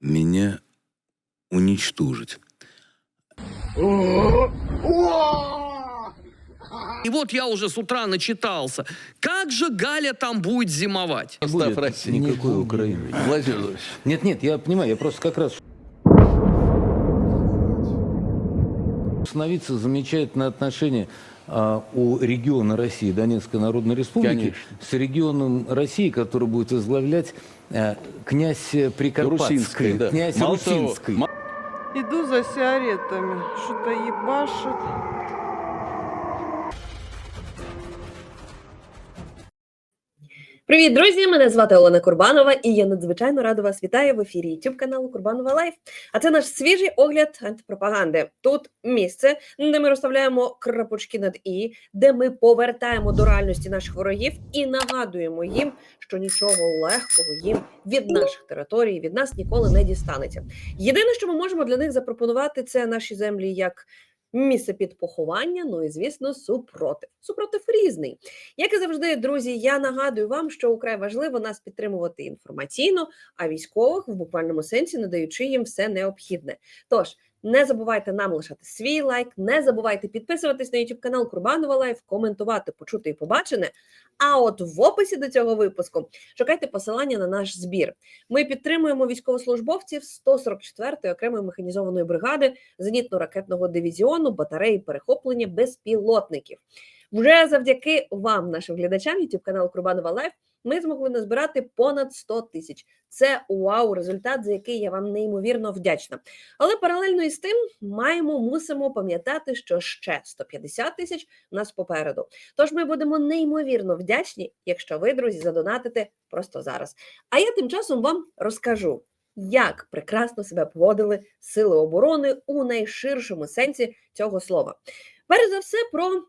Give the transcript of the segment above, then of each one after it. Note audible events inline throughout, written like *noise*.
меня уничтожить. И вот я уже с утра начитался. Как же Галя там будет зимовать? Будет России. никакой Не Украины. Владимир Владимирович, Нет, нет, я понимаю, я просто как раз... Установиться замечательные отношения а, у региона России, Донецкой Народной Республики, Конечно. с регионом России, который будет возглавлять князь Прикарпатский, да. князь Мало Русинский. Иду за сигаретами. Что-то ебашит. Привіт, друзі! Мене звати Олена Курбанова, і я надзвичайно рада вас вітаю в ефірі youtube каналу Курбанова Лайф. А це наш свіжий огляд антипропаганди. Тут місце, де ми розставляємо крапочки над і, де ми повертаємо до реальності наших ворогів і нагадуємо їм, що нічого легкого їм від наших територій, від нас ніколи не дістанеться. Єдине, що ми можемо для них запропонувати, це наші землі як. Місце під поховання, ну і звісно, супротив. Супротив різний. Як і завжди, друзі, я нагадую вам, що украй важливо нас підтримувати інформаційно, а військових в буквальному сенсі надаючи їм все необхідне. Тож не забувайте нам лишати свій лайк, не забувайте підписуватись на YouTube канал Курбанова Лайф, коментувати, почути і побачене. А от в описі до цього випуску шукайте посилання на наш збір. Ми підтримуємо військовослужбовців 144-ї окремої механізованої бригади зенітно-ракетного дивізіону батареї перехоплення безпілотників. Вже завдяки вам, нашим глядачам, YouTube канал Курбанова Лайф, ми змогли назбирати понад 100 тисяч. Це вау, результат, за який я вам неймовірно вдячна. Але паралельно із тим маємо, мусимо пам'ятати, що ще 150 тисяч у нас попереду. Тож ми будемо неймовірно вдячні, якщо ви, друзі, задонатите просто зараз. А я тим часом вам розкажу, як прекрасно себе поводили сили оборони у найширшому сенсі цього слова. Перш за все, про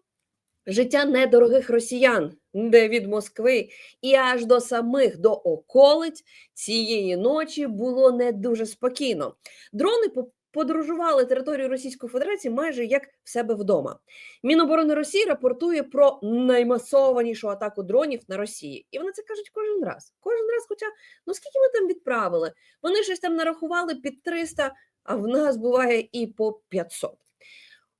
життя недорогих росіян, де від Москви і аж до самих до околиць цієї ночі було не дуже спокійно. Дрони по- подорожували територію Російської Федерації майже як в себе вдома. Міноборони Росії рапортує про наймасованішу атаку дронів на Росії. І вони це кажуть кожен раз. Кожен раз, хоча ну скільки ми там відправили? Вони щось там нарахували під 300, а в нас буває і по 500.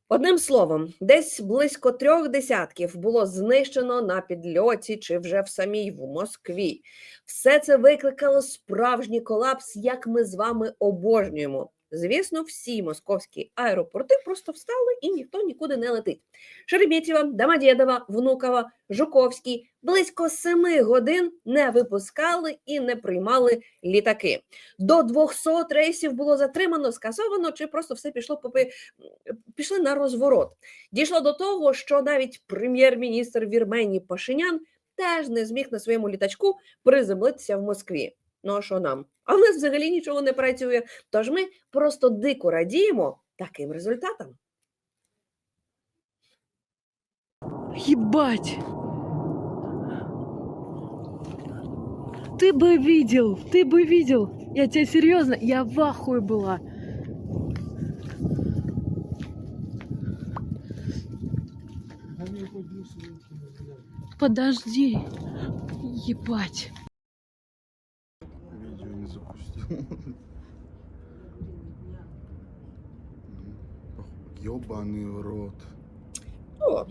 Одним словом, десь близько трьох десятків було знищено на підльоті чи вже в самій в Москві. Все це викликало справжній колапс, як ми з вами обожнюємо. Звісно, всі московські аеропорти просто встали і ніхто нікуди не летить. Шереметьєво, Домодєдово, Внуково, Жуковський близько семи годин не випускали і не приймали літаки. До 200 рейсів було затримано, скасовано, чи просто все пішло попи пішли на розворот. Дійшло до того, що навіть прем'єр-міністр Вірменії Пашинян теж не зміг на своєму літачку приземлитися в Москві. Ну а що нам? А в нас взагалі нічого не працює. Тож ми просто дико радіємо таким результатам. Ебать! Ты бы видел, ты бы видел. Я тебя серьезно, я в ахуе была. Подожди. Ебать. Ёбаный в рот. О,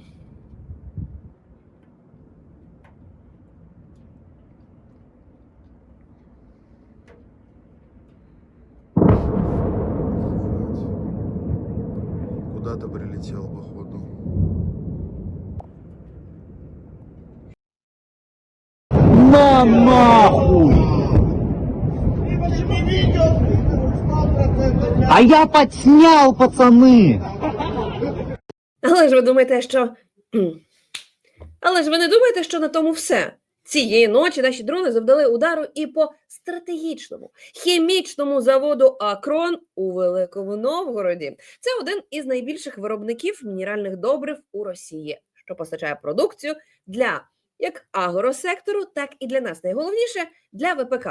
Куда-то прилетел, походу. А я подснял, пацаны! але ж ви думаєте, що. Але ж ви не думаєте, що на тому все. Цієї ночі наші дрони завдали удару і по стратегічному хімічному заводу Акрон у Великому Новгороді. Це один із найбільших виробників мінеральних добрив у Росії, що постачає продукцію для як агросектору, так і для нас. Найголовніше для ВПК.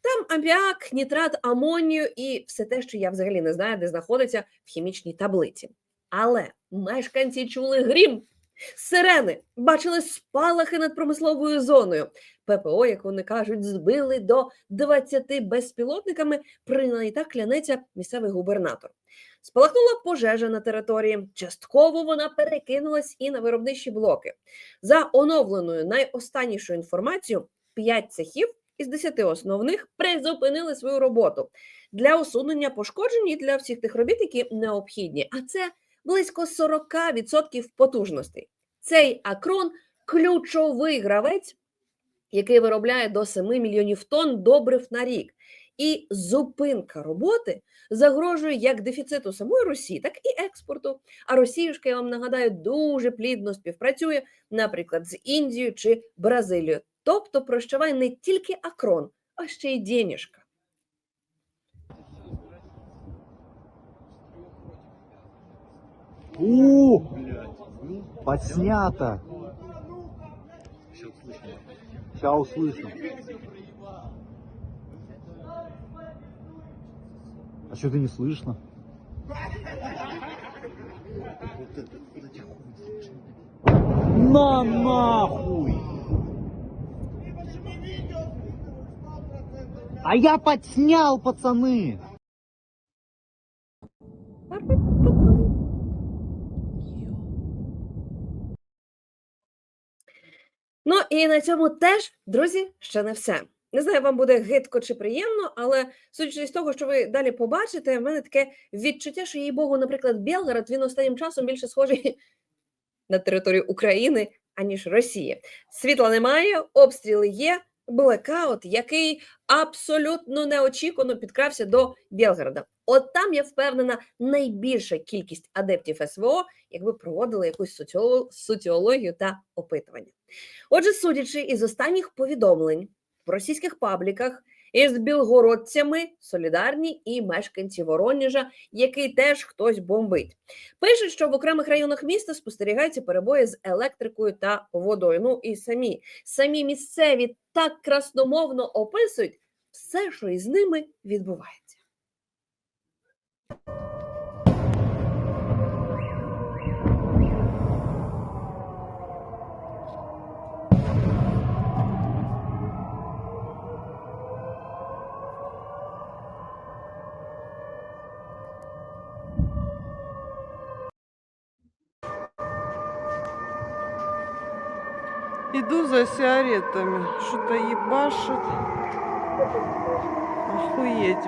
Там аміак, нітрат амонію і все те, що я взагалі не знаю, де знаходиться в хімічній таблиці. Але мешканці чули грім, сирени, бачили спалахи над промисловою зоною. ППО, як вони кажуть, збили до 20 безпілотниками, принаймні так клянеться місцевий губернатор. Спалахнула пожежа на території. Частково вона перекинулась і на виробничі блоки. За оновленою найостаннішою інформацією, 5 цехів із 10 основних призупинили свою роботу для усунення пошкоджень і для всіх тих робіт, які необхідні. А це близько 40% потужностей. Цей акрон ключовий гравець, який виробляє до 7 мільйонів тонн добрив на рік. І зупинка роботи загрожує як дефіциту самої Росії, так і експорту. А Росіюшка, я вам нагадаю, дуже плідно співпрацює, наприклад, з Індією чи Бразилією. Тобто прощавай не тільки акрон, а ще й денежка. У, подснято. Сейчас услышим. А что ты не слышно? На нахуй! А я подснял, пацаны! Ну і на цьому теж, друзі, ще не все. Не знаю, вам буде гидко чи приємно, але судячи з того, що ви далі побачите, в мене таке відчуття, що їй Богу, наприклад, Білгород, він останнім часом більше схожий *laughs* на територію України, аніж Росії. Світла немає, обстріли є, блекаут, який абсолютно неочікувано підкрався до Білгорода. От там, я впевнена, найбільша кількість адептів СВО, якби проводили якусь соціоло- соціологію та опитування. Отже, судячи із останніх повідомлень в російських пабліках із білгородцями солідарні і мешканці Вороніжа, який теж хтось бомбить. Пишуть, що в окремих районах міста спостерігаються перебої з електрикою та водою. Ну і самі самі місцеві так красномовно описують все, що із ними відбувається. Иду за сигаретами. Что-то ебашит. Охуеть.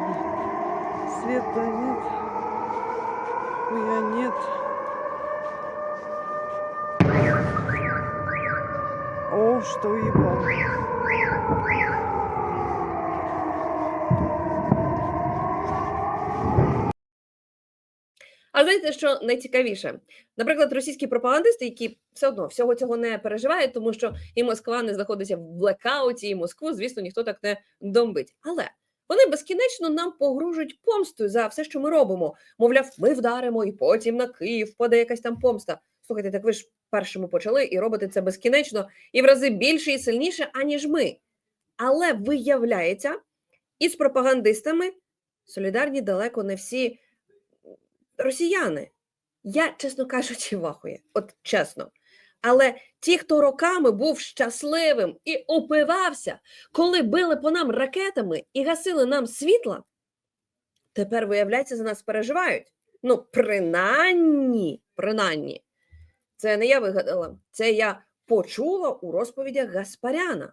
Света нет. Хуя нет. О, что уебал. А знаєте, що найцікавіше? Наприклад, російські пропагандисти, які все одно всього цього не переживають, тому що і Москва не знаходиться в блекауті, і Москву, звісно, ніхто так не домбить. Але вони безкінечно нам погрожують помстою за все, що ми робимо. Мовляв, ми вдаримо, і потім на Київ паде якась там помста. Слухайте, так ви ж першими почали і робите це безкінечно і в рази більше і сильніше, аніж ми. Але виявляється, із пропагандистами солідарні далеко не всі росіяни. Я, чесно кажучи, *laughs* вахує, от чесно. Але ті, хто роками був щасливим і упивався, коли били по нам ракетами і гасили нам світла, тепер, виявляється, за нас переживають. Ну, принаймні, принаймні, це не я вигадала, це я почула у розповідях Гаспаряна.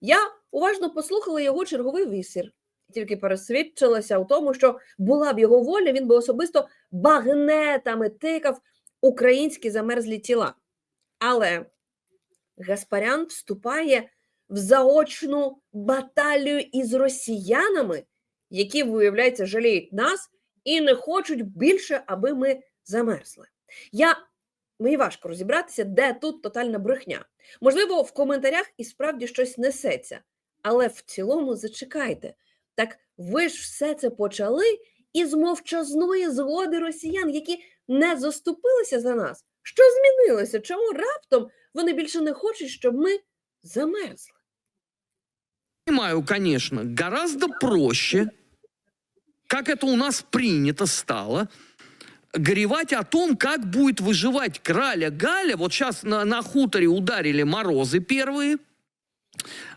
Я уважно послухала його черговий висір, тільки пересвідчилася у тому, що була б його воля, він би особисто багнетами тикав українські замерзлі тіла. Але Гаспарян вступає в заочну баталію із росіянами, які, виявляється, жаліють нас і не хочуть більше, аби ми замерзли. Я мені важко розібратися, де тут тотальна брехня. Можливо, в коментарях і справді щось несеться, але в цілому зачекайте. Так ви ж все це почали із мовчазної згоди росіян, які не заступилися за нас. Що змінилося? Чому раптом вони більше не хочуть, щоб ми замерзли? Понимаю, конечно, гораздо проще, как это у нас принято стало, горевать о том, как будет выживать краля Галя. Вот сейчас на, на хуторе ударили морозы первые,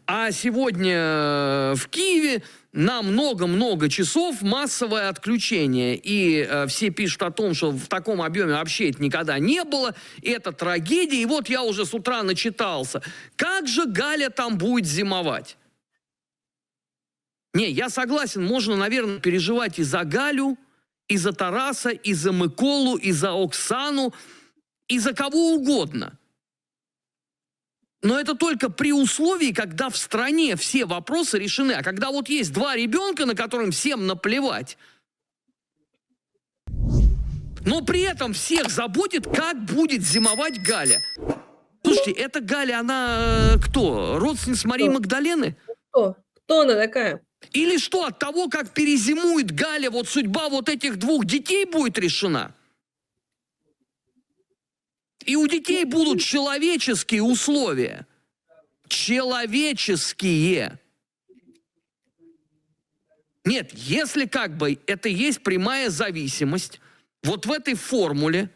А сегодня э, в Киеве на много-много часов массовое отключение. И э, все пишут о том, что в таком объеме вообще это никогда не было. Это трагедия. И вот я уже с утра начитался. Как же Галя там будет зимовать? Не, я согласен, можно, наверное, переживать и за Галю, и за Тараса, и за Миколу, и за Оксану, и за кого угодно. Но это только при условии, когда в стране все вопросы решены. А когда вот есть два ребенка, на которым всем наплевать, но при этом всех заботит, как будет зимовать Галя. Слушайте, эта Галя, она э, кто? Родственница Марии Кто? Магдалены? Кто? Кто она такая? Или что, от того, как перезимует Галя, вот судьба вот этих двух детей будет решена? И у детей будут человеческие условия. Человеческие. Нет, если как бы это есть прямая зависимость, вот в этой формуле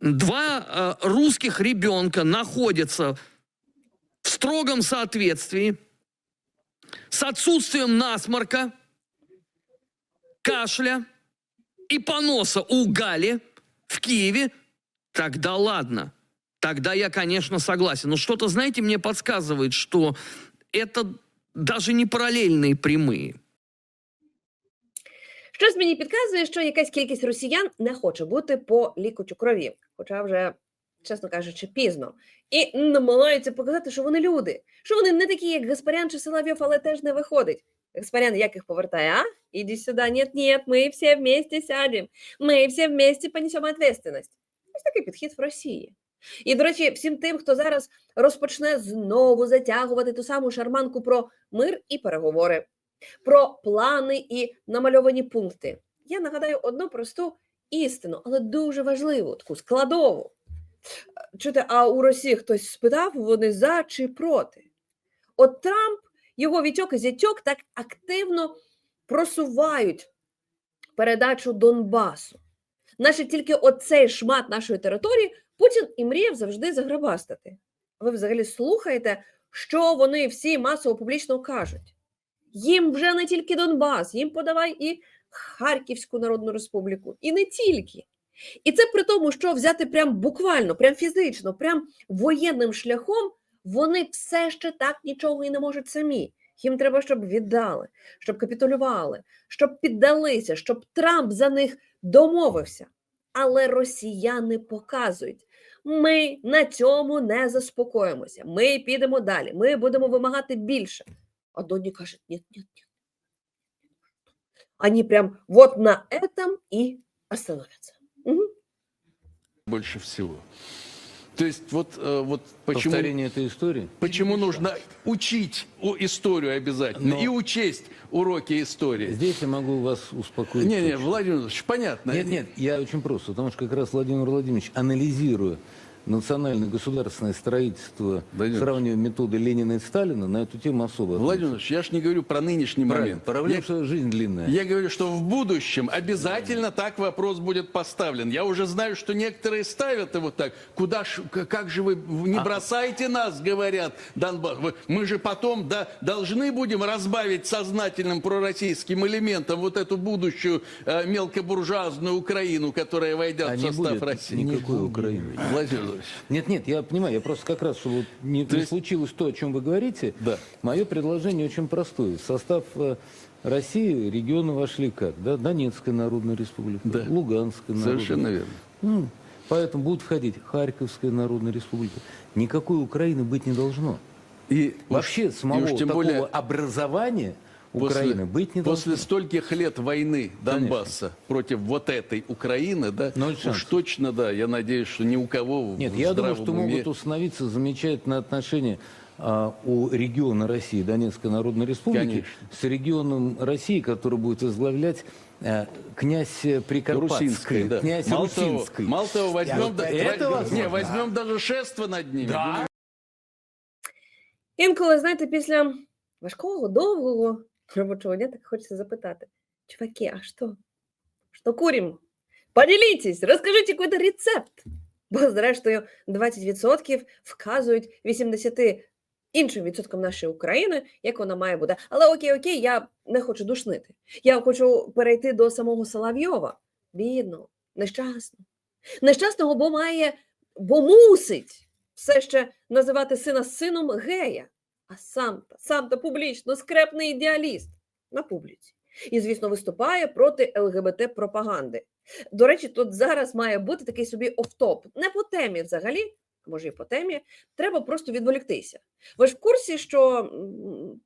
два э, русских ребенка находятся в строгом соответствии с отсутствием насморка, кашля и поноса у Гали в Киеве, тогда ладно. Тогда я, конечно, согласен. Но что-то, знаете, мне подсказывает, что это даже не параллельные прямые. Щось мені підказує, що якась кількість росіян не хоче бути по лікотю крові, хоча вже, чесно кажучи, пізно. І намагаються показати, що вони люди, що вони не такі, як Гаспарян чи Соловйов, але теж не виходить. Гаспарян як їх повертає, а? Іди сюди, нет, нет, ми всі вместе сядемо, ми всі вместе понесемо відповідальність. Ось такий підхід в Росії. І, до речі, всім тим, хто зараз розпочне знову затягувати ту саму шарманку про мир і переговори, про плани і намальовані пункти. Я нагадаю одну просту істину, але дуже важливу, таку складову. Чуєте, а у Росії хтось спитав, вони за чи проти? От Трамп, його вітьок і зятьок так активно просувають передачу Донбасу. Наче тільки оцей шмат нашої території Путін і мріяв завжди заграбастати. Ви взагалі слухаєте, що вони всі масово публічно кажуть? Їм вже не тільки Донбас, їм подавай і Харківську Народну Республіку, і не тільки. І це при тому, що взяти прям буквально, прям фізично, прям воєнним шляхом, вони все ще так нічого і не можуть самі. Їм треба, щоб віддали, щоб капітулювали, щоб піддалися, щоб Трамп за них домовився. Але росіяни показують, ми на цьому не заспокоїмося. Ми підемо далі. Ми будемо вимагати більше. А Доні каже, ні, ні, ні. Они прям вот на этом и остановятся. Угу. больше всего. То есть вот, э, вот почему, Повторение этой истории? почему нужно учить у- историю обязательно Но- и учесть уроки истории. Здесь я могу вас успокоить. Не, не. Владимир Владимирович, понятно. Нет, нет, я очень просто, потому что как раз Владимир Владимирович, анализируя национальное государственное строительство, Владимир сравнивая методы Ленина и Сталина, на эту тему особо. Владимир я ж не говорю про нынешний Правильно, момент. проблема, Я- что жизнь длинная. Я говорю, что в будущем обязательно так вопрос будет поставлен. Я уже знаю, что некоторые ставят его так. Куда ж, как же вы, не А- бросайте нас, говорят Донбасс. Мы же потом да, должны будем разбавить сознательным пророссийским элементом вот эту будущую э, мелкобуржуазную Украину, которая войдет А в состав будет России. никакой Украины. Владимир Владимирович, Нет, нет, я понимаю, я просто как раз, чтобы не, То не есть- случилось то, о чем вы говорите, Да. мое предложение очень простое. В состав э, России регионы вошли как? Да? Донецкая Народная Республика, Да. Луганская Народная совершенно верно. Ну, поэтому будут входить Харьковская Народная Республика. Никакой Украины быть не должно. И Вообще уж- самого уж тем такого более образования После- Украины быть не После должно. стольких лет войны Донбасса против вот этой Украины, да, Ноль уж шансов. точно, да, я надеюсь, что ни у кого в- Нет, в я думаю, здравом что уме- могут установиться замечательные отношения а, у региона России, Донецкой Народной Республики, Конечно. с регионом России, который будет возглавлять а, князь э, Прикарпатский, Русинской, да. князь мало того, Русинский. мало того, возьмем, да- Это возьмем- возможно. не, возьмем даже шество над ними. Да. Інколи, знаєте, після важкого, довгого робочого дня так хочеться запитати. Чуваки, а що? Що куримо? Поділіться, розкажіть якийсь рецепт. Бо, зрештою, 20% вказують 80 іншим відсотком нашої України, як вона має бути. Але окей, окей, я не хочу душнити. Я хочу перейти до самого Соловйова. Бідно, нещасно. Нещасного, бо має, бо мусить все ще називати сина сином гея, а сам сам та публічно скрепний ідеаліст на публіці. І, звісно, виступає проти ЛГБТ пропаганди. До речі, тут зараз має бути такий собі офтоп. Не по темі взагалі, може і по темі. Треба просто відволіктися. Ви ж в курсі, що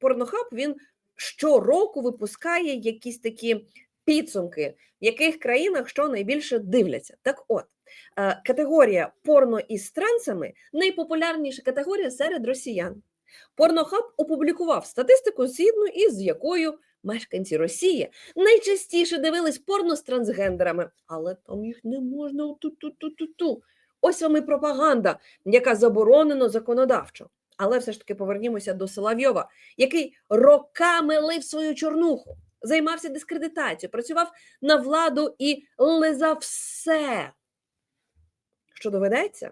порнохаб він щороку випускає якісь такі підсумки, в яких країнах що найбільше дивляться. Так от, е, категорія порно із трансами найпопулярніша категорія серед росіян. Порнохаб опублікував статистику, згідно із якою мешканці Росії найчастіше дивились порно з трансгендерами, але там їх не можна ту-ту-ту-ту-ту. Ось вам і пропаганда, яка заборонена законодавчо. Але все ж таки повернімося до Соловйова, який роками лив свою чорнуху, займався дискредитацією, працював на владу і лизав все, що доведеться,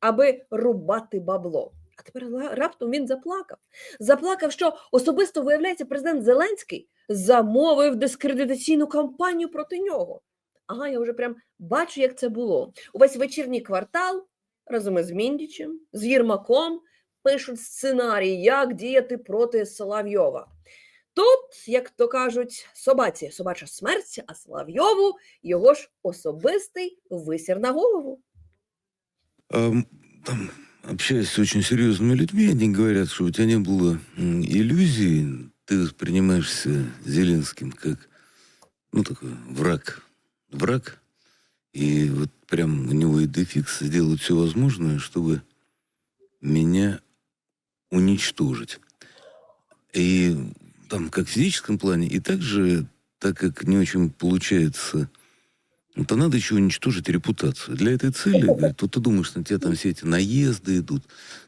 аби рубати бабло. А тепер раптом він заплакав. Заплакав, що особисто, виявляється, президент Зеленський замовив дискредитаційну кампанію проти нього. Ага, я вже прям бачу, як це було. Увесь вечірній квартал разом із Міндічем, з Єрмаком пишуть сценарій, як діяти проти Соловйова. Тут, як то кажуть, собаці собача смерть, а Соловйову його ж особистий висір на голову. Ам, там, общаясь с очень серьезными людьми, они говорят, что у тебя не было иллюзий, ты воспринимаешься Зеленским как, ну, такой враг. Враг. И вот прям у него и дефикс сделать все возможное, чтобы меня уничтожить. И там как в физическом плане, и также, так как не очень получается то надо еще уничтожить репутацию. Для этой цели, говорит, вот ты думаешь, на тебя там все эти наезды идут,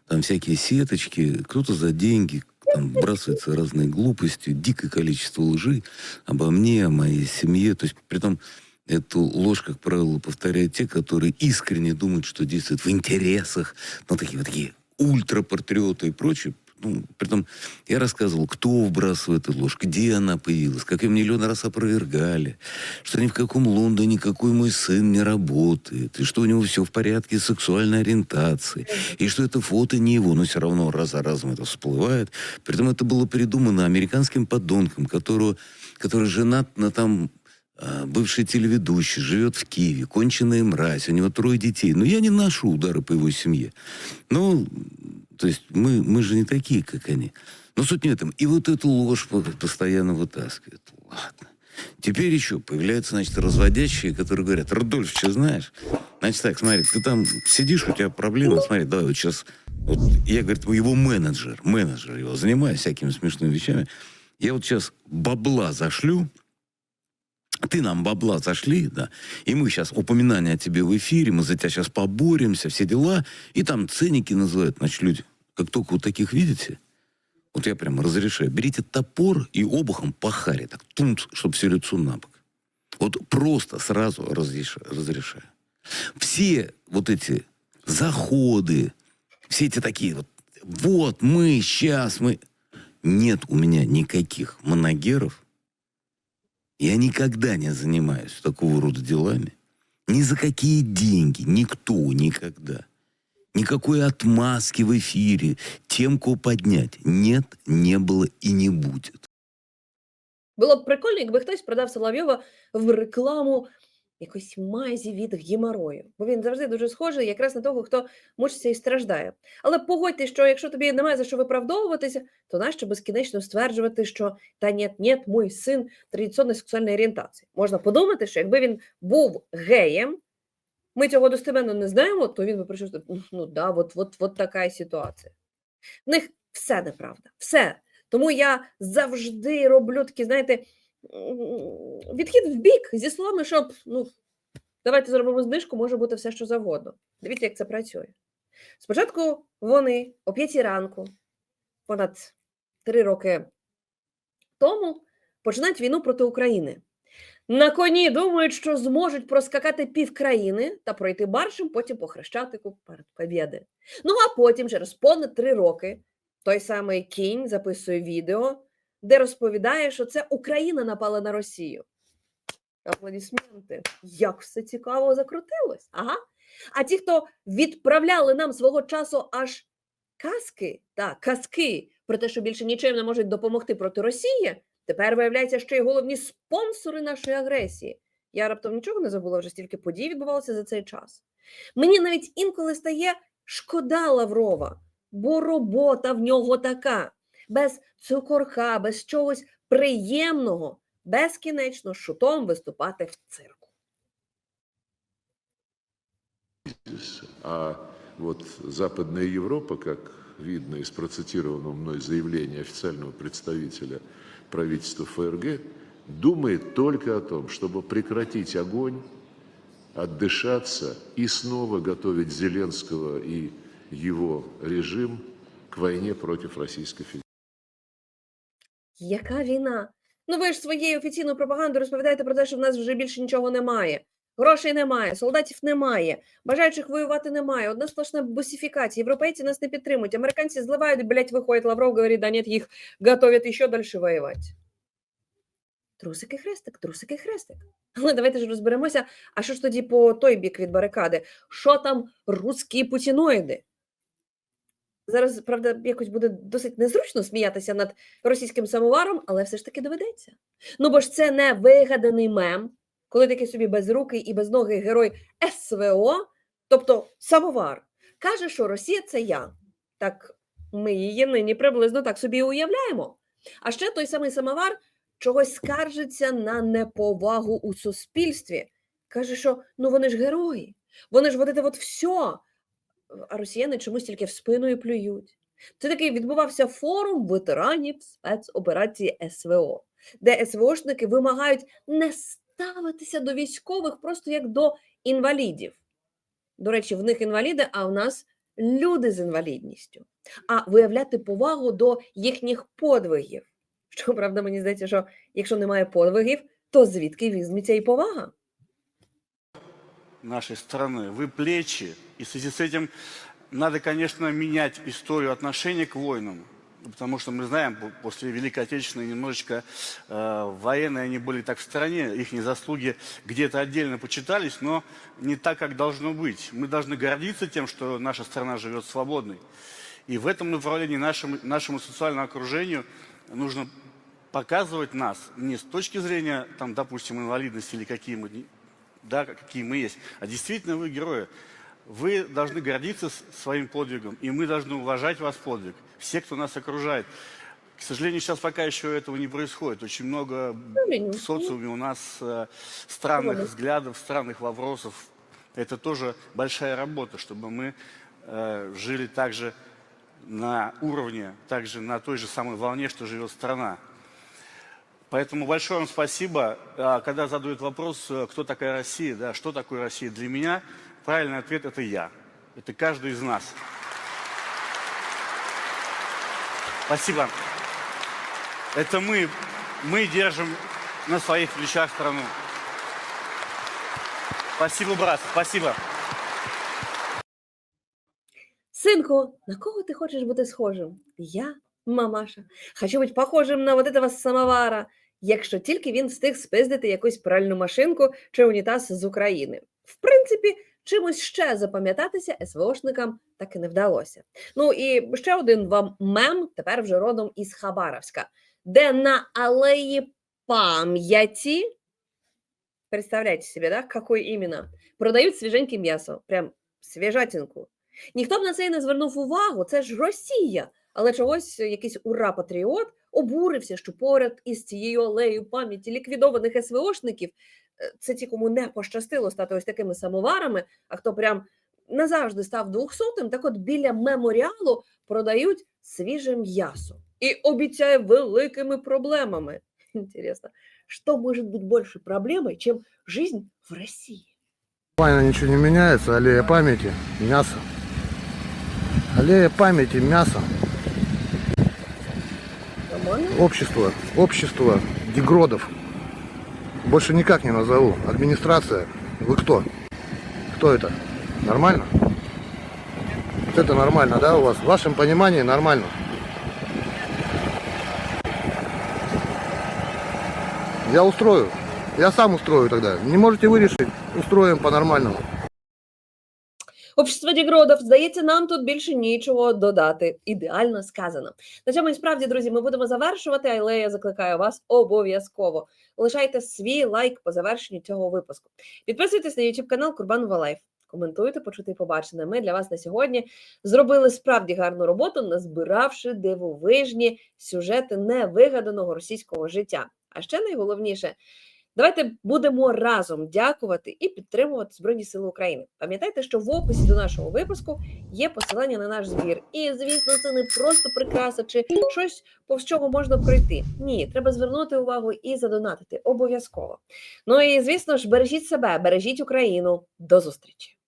там всякие сеточки, кто-то за деньги, там бросаются разные глупости, дикое количество лжи обо мне, о моей семье. То есть, при том, эту ложь, как правило, повторяют те, которые искренне думают, что действуют в интересах, ну, такие вот такие ультрапатриоты и прочее. Ну, притом я рассказывал, кто вбрасывает эту ложь, где она появилась, как ее миллион раз опровергали, что ни в каком Лондоне никакой мой сын не работает, и что у него все в порядке с сексуальной ориентацией, и что это фото не его, но все равно раз за разом это всплывает. Притом это было придумано американским подонком, которого, который женат на там а, бывший телеведущий, живет в Киеве, конченая мразь, у него трое детей. Но я не ношу удары по его семье. Ну, то есть мы, мы же не такие, как они. Но суть не в этом. И вот эту ложь по- постоянно вытаскивают. Ладно. Теперь еще появляются, значит, разводящие, которые говорят, Рудольф, что знаешь? Значит так, смотри, ты там сидишь, у тебя проблемы, смотри, давай вот сейчас... Вот, я, говорит, его менеджер, менеджер его, занимаюсь всякими смешными вещами. Я вот сейчас бабла зашлю, ты нам бабла зашли, да, и мы сейчас упоминание о тебе в эфире, мы за тебя сейчас поборемся, все дела, и там ценники называют, значит, люди. Как только вот таких видите, вот я прям разрешаю, берите топор и обухом по так тунц, чтобы все лицо на бок. Вот просто сразу разреш- разрешаю. Все вот эти заходы, все эти такие вот, вот мы, сейчас мы... Нет у меня никаких моногеров, я никогда не занимаюсь такого рода делами. Ни за какие деньги. Никто никогда. Никакой отмазки в эфире. Тем, кого поднять. Нет, не было и не будет. Було б прикольно, якби хтось продав Соловйова в рекламу якоїсь мазі від геморою, бо він завжди дуже схожий якраз на того, хто мучиться і страждає. Але погодьте, що якщо тобі немає за що виправдовуватися, то нащо безкінечно стверджувати, що та ні, ні, мій син традиційної сексуальної орієнтації. Можна подумати, що якби він був геєм, ми цього достеменно не знаємо, то він би прийшов, «Ну, ну да, от, от, от така ситуація. В них все неправда, все. Тому я завжди роблю такі, знаєте, відхід в бік зі словами, щоб ну, давайте зробимо знижку, може бути все, що завгодно. Дивіться, як це працює. Спочатку вони о п'ятій ранку, понад три роки тому, починають війну проти України. На коні думають, що зможуть проскакати пів країни та пройти баршем, потім по хрещатику побєди. Ну а потім, через понад три роки, той самий кінь записує відео, де розповідає, що це Україна напала на Росію. Аплодисменти. Як все цікаво закрутилось. Ага. А ті, хто відправляли нам свого часу аж казки, так, казки про те, що більше нічим не можуть допомогти проти Росії, тепер виявляється, що й головні спонсори нашої агресії. Я раптом нічого не забула, вже стільки подій відбувалося за цей час. Мені навіть інколи стає шкода Лаврова, бо робота в нього така, без цукорка, без чогось приємного, безкінечно шутом виступати в цирку. А вот Западная Европа, как видно из процитированного мной заявления официального представителя правительства ФРГ, думает только о том, чтобы прекратить огонь, отдышаться и снова готовить Зеленского и его режим к войне против Российской Федерации. Яка війна? Ну ви ж своєю офіційною пропагандою розповідаєте про те, що в нас вже більше нічого немає. Грошей немає, солдатів немає, бажаючих воювати немає. Одна сплошна босифікація. Європейці нас не підтримують. Американці зливають, блядь, виходить Лавров, говорить, да нет, їх готовят ще далі воювати. Трусики хрестик, трусики хрестик. Але *laughs* давайте ж розберемося, а що ж тоді по той бік від барикади? Що там русські путіноїди? Зараз, правда, якось буде досить незручно сміятися над російським самоваром, але все ж таки доведеться. Ну бо ж це не вигаданий мем, коли такий собі безрукий і безногий герой СВО, тобто самовар, каже, що Росія це я. Так ми її нині приблизно так собі уявляємо. А ще той самий самовар чогось скаржиться на неповагу у суспільстві. Каже, що ну вони ж герої, вони ж вот от все. А росіяни чомусь тільки в спину і плюють. Це такий відбувався форум ветеранів спецоперації СВО, де СВОшники вимагають не ставитися до військових просто як до інвалідів. До речі, в них інваліди, а в нас люди з інвалідністю. А виявляти повагу до їхніх подвигів. Що правда, мені здається, що якщо немає подвигів, то звідки візьметься і повага? Нашей страны, вы плечи. И в связи с этим надо, конечно, менять историю отношения к воинам. Потому что мы знаем, по- после Великой Отечественной немножечко э, военные они были так в стороне, их заслуги где-то отдельно почитались, но не так, как должно быть. Мы должны гордиться тем, что наша страна живет свободной. И в этом направлении нашему, нашему социальному окружению нужно показывать нас не с точки зрения, там, допустим, инвалидности или какие мы, не- да, какие мы есть, а действительно вы герои. Вы должны гордиться своим подвигом, и мы должны уважать ваш подвиг, все, кто нас окружает. К сожалению, сейчас пока еще этого не происходит. Очень много в социуме у нас э, странных взглядов, странных вопросов. Это тоже большая работа, чтобы мы э, жили также на уровне, также на той же самой волне, что живет страна. Поэтому большое вам спасибо. А, Когда задают вопрос, э, кто такая Россия, да, что такое Россия, для меня правильный ответ – это я. Это каждый из нас. Спасибо. Это мы, мы держим на своих плечах страну. Спасибо, брат, спасибо. Синку, на кого ты хочешь бути схожим? Я, мамаша, хочу бути похожим на вот этого самовара, якщо тільки він встиг спиздити якусь пральну машинку чи унітаз з України. В принципі, чимось ще запам'ятатися СВОшникам так і не вдалося. Ну і ще один вам мем, тепер вже родом із Хабаровська, де на алеї пам'яті, представляете себе, да, какой іменно, продають свіженьке м'ясо, прям свіжатинку. Ніхто б на це і не звернув увагу, це ж Росія. Але чогось якийсь ура-патріот обурився, що поряд із цією алеєю пам'яті ліквідованих СВОшників е, це ті, кому не пощастило стати ось такими самоварами, а хто прям назавжди став двохсотим, так от біля меморіалу продають свіже м'ясо і обіцяє великими проблемами. Інтересно, що може бути більше проблемою, ніж життя в Росії? Буквально ничего не меняется. Аллея памяти, мясо. Аллея памяти, мясо. Общество, общество дегродов. Больше никак не назову. Администрация. Вы кто? Кто это? Нормально? Вот это нормально, да, у вас? В вашем понимании нормально. Я устрою. Я сам устрою тогда. Не можете вы решить? Устроим по-нормальному. Общество Дігродов, здається, нам тут більше нічого додати. Ідеально сказано. На цьому і справді, друзі, ми будемо завершувати, але я закликаю вас обов'язково. Лишайте свій лайк по завершенню цього випуску. Підписуйтесь на YouTube канал Курбанова Лайф. Коментуйте, почути і побачене. Ми для вас на сьогодні зробили справді гарну роботу, назбиравши дивовижні сюжети невигаданого російського життя. А ще найголовніше, давайте будемо разом дякувати і підтримувати Збройні Сили України. Пам'ятайте, що в описі до нашого випуску є посилання на наш збір. І звісно, це не просто прикраса чи щось, повз чого можна пройти. Ні, треба звернути увагу і задонатити обов'язково. Ну і звісно ж, бережіть себе, бережіть Україну. До зустрічі!